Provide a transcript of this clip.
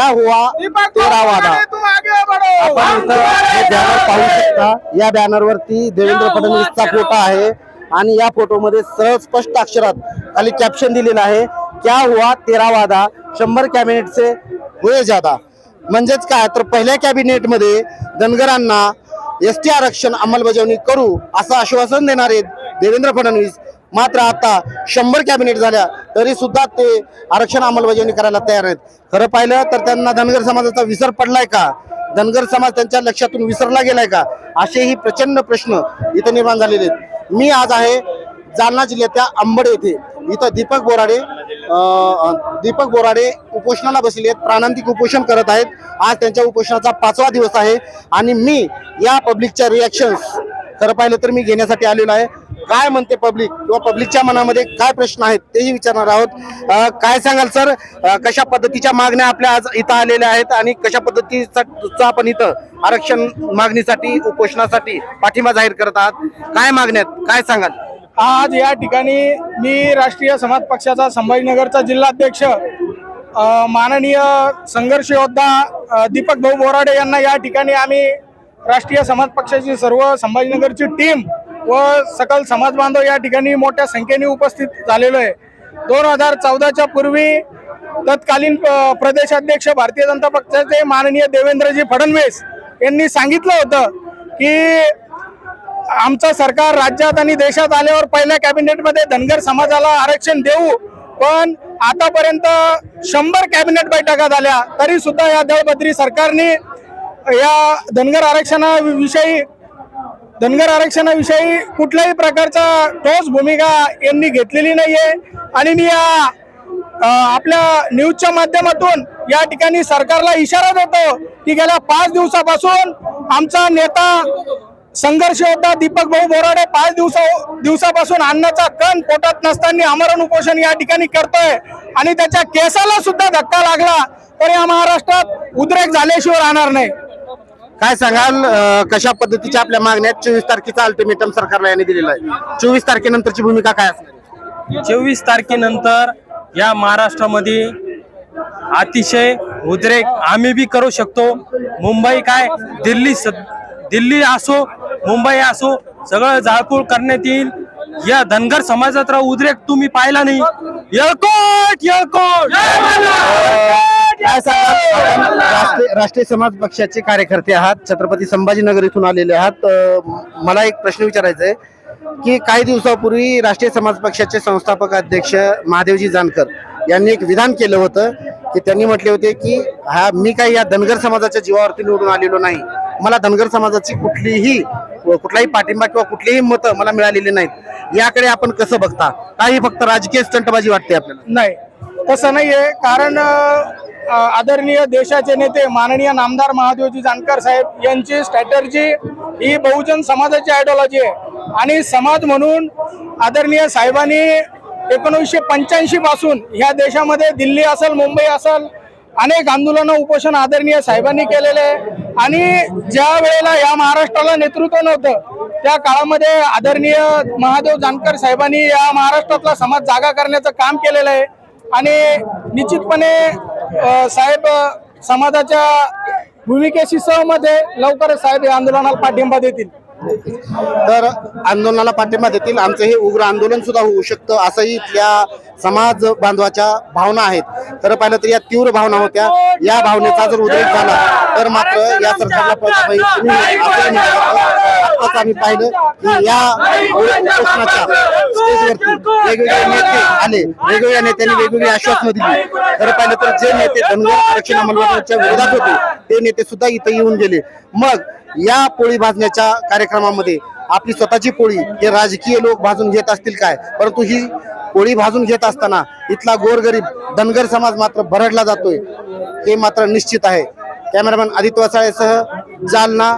हुआ? तेरा वादा। आपण इथं हे बॅनर पाहू शकता. या बॅनर वरती देवेंद्र फडणवीसचा फोटो आहे आणि या फोटोमध्ये सहज स्पष्ट अक्षरात खाली कॅप्शन दिलेलं आहे. क्या हुआ तेरा वादा? शंभर कॅबिनेट से हुए जादा. म्हणजेच काय? तर पहिल्या कॅबिनेटमध्ये धनगरांना एस टी आरक्षण अंमलबजावणी करू असं आश्वासन देणारे देवेंद्र फडणवीस मात्र आता शंभर कॅबिनेट झाल्या तरी सुद्धा ते आरक्षण अंमलबजावणी करायला तयार आहेत. खरं पाहिलं तर त्यांना धनगर समाजाचा विसर पडलाय का? धनगर समाज त्यांच्या लक्षातून विसरला गेलाय का? असेही प्रचंड प्रश्न इथं निर्माण झालेले आहेत. मी आज आहे जालना जिल्ह्यातल्या अंबड येथे. इथं दीपक बोराडे दीपक बोराडे उपोषणाला बसले आहेत प्राणांतिक उपोषण करत आहेत. आज त्यांच्या उपोषणाचा पाचवा दिवस आहे आणि मी या पब्लिकच्या रिॲक्शन्स खरं पाहिलं तर मी घेण्यासाठी आलेलो आहे. काय म्हणते पब्लिक किंवा पब्लिकच्या मनामध्ये काय प्रश्न आहेत तेही विचारणार आहोत. काय सांगाल सर कशा पद्धतीच्या मागण्या आपल्या आज इथं आलेल्या आहेत आणि कशा पद्धतीचा आपण इथं आरक्षण मागणीसाठी उपोषणासाठी पाठिंबा जाहीर करत आहात? काय मागण्यात काय सांगाल? आज या ठिकाणी मी राष्ट्रीय समाज पक्षाचा संभाजीनगरचा जिल्हाध्यक्ष माननीय संघर्ष योद्धा दीपक भाऊ बोराडे यांना या ठिकाणी आम्ही राष्ट्रीय समाज पक्षाची सर्व संभाजीनगरची टीम व सकल समाज बांधव या ठिकाणी मोठ्या संख्येने उपस्थित झालेलो आहे. दोन हजार चौदाच्या पूर्वी तत्कालीन प्रदेशाध्यक्ष भारतीय जनता पक्षाचे माननीय देवेंद्रजी फडणवीस यांनी सांगितलं होतं की आमचं सरकार राज्यात आणि देशात आल्यावर पहिल्या कॅबिनेटमध्ये धनगर समाजाला आरक्षण देऊ पण आतापर्यंत शंभर कॅबिनेट बैठका झाल्या तरी सुद्धा या दळबद्री सरकारने या धनगर आरक्षणाविषयी धनगर आरक्षणाविषयी कुठल्याही प्रकारचा ठोस भूमिका यांनी घेतलेली नाहीये. आणि मी या आपल्या न्यूजच्या माध्यमातून या ठिकाणी सरकारला इशारा देतो की गेल्या पाच दिवसापासून आमचा नेता संघर्ष होता दीपक भाऊ बोराडे पाच दिवसा दिवसापासून अन्नाचा कण पोटात नसताना आमरण उपोषण या ठिकाणी करतोय. आणि त्याच्या केसाला सुद्धा धक्का लागला तर या महाराष्ट्रात उद्रेक झाल्याशिवाय राहणार नाही. काय सांगाल अं, कशा पद्धतीच्या आपल्या मागण्यात चोवीस तारखेचा अल्टिमेटम सरकारला यांनी दिलेला आहे. चोवीस तारखेनंतरची भूमिका काय असणार चोवीस तारखेनंतर या महाराष्ट्रामध्ये अतिशय उद्रेक आम्ही बी करू शकतो. मुंबई काय? दिल्ली स दिल्ली असो मुंबई असो सगळं जाळपोळ करण्यात येईल. या धनगर समाजाचा उद्रेक तुम्ही पाहिला नाही. येळकोट येळकोट! काय सांगाल राष्ट्रीय राष्ट्रीय समाज पक्षाचे कार्यकर्ते आहात छत्रपती संभाजीनगर इथून आलेले आहात. मला एक प्रश्न विचारायचा आहे की काही दिवसापूर्वी राष्ट्रीय समाज पक्षाचे संस्थापक अध्यक्ष महादेवजी जानकर यांनी एक विधान केलं होतं की त्यांनी म्हटले होते की हा मी काही या धनगर समाजाच्या जीवावरती निवडून आलेलो नाही. मला धनगर समाजाची कुठलीही कुठलाही पाठिंबा किंवा कुठलीही मतं मला मिळालेली नाहीत. याकडे आपण कसं बघता? काही फक्त राजकीय स्टंटबाजी वाटते आपल्याला. नाही. तसं नाही आहे कारण आदरणीय देशाचे नेते माननीय नामदार महादेवजी जानकर साहेब यांची स्ट्रॅटर्जी ही बहुजन समाजाची आयडिओलॉजी आहे. आणि समाज म्हणून आदरणीय साहेबांनी एकोणीसशे पंच्याऐंशी पासून ह्या देशामध्ये दिल्ली असेल मुंबई असेल अनेक आंदोलनं उपोषण आदरणीय साहेबांनी केलेले आहे. आणि ज्या वेळेला या महाराष्ट्राला नेतृत्व नव्हतं त्या काळामध्ये आदरणीय महादेव जानकर साहेबांनी या महाराष्ट्रातला समाज जागा करण्याचं काम केलेलं आहे. आणि निश्चितपणे साहेब समाजाच्या भूमिकेशी सहमत आहे. लवकरच साहेब या आंदोलनाला पाठिंबा देतील. तर आंदोलनाला पाठिंबा देतील. आमचं हे उग्र आंदोलन सुद्धा होऊ शकतं असंही इथल्या समाज बांधवाच्या भावना आहेत. खरं पाहिलं तर या तीव्र भावना होत्या. या भावनेचा जर उद्रेक झाला तर मात्र या सरकारला परत आम्ही पाहिलं की या उपोषणाच्या स्टेजवरती वेगवेगळे नेते आले. वेगवेगळ्या नेत्यांनी वेगवेगळी आश्वासनं दिली. खरं पाहिलं तर जे नेते धनगर आरक्षण अंमलबजावणीच्या विरोधात होते ते नेते सुद्धा इथं येऊन गेले. मग या पोळी भाजण्याच्या कार्यक्रमामध्ये आपली स्वतःची पोळी हे राजकीय लोक भाजून घेत असतील काय? परंतु ही पोळी भाजून घेत असताना इथला गोरगरीब धनगर समाज मात्र भरडला जातोय हे मात्र निश्चित आहे. कॅमेरामॅन आदित्य वसाळेसह जालना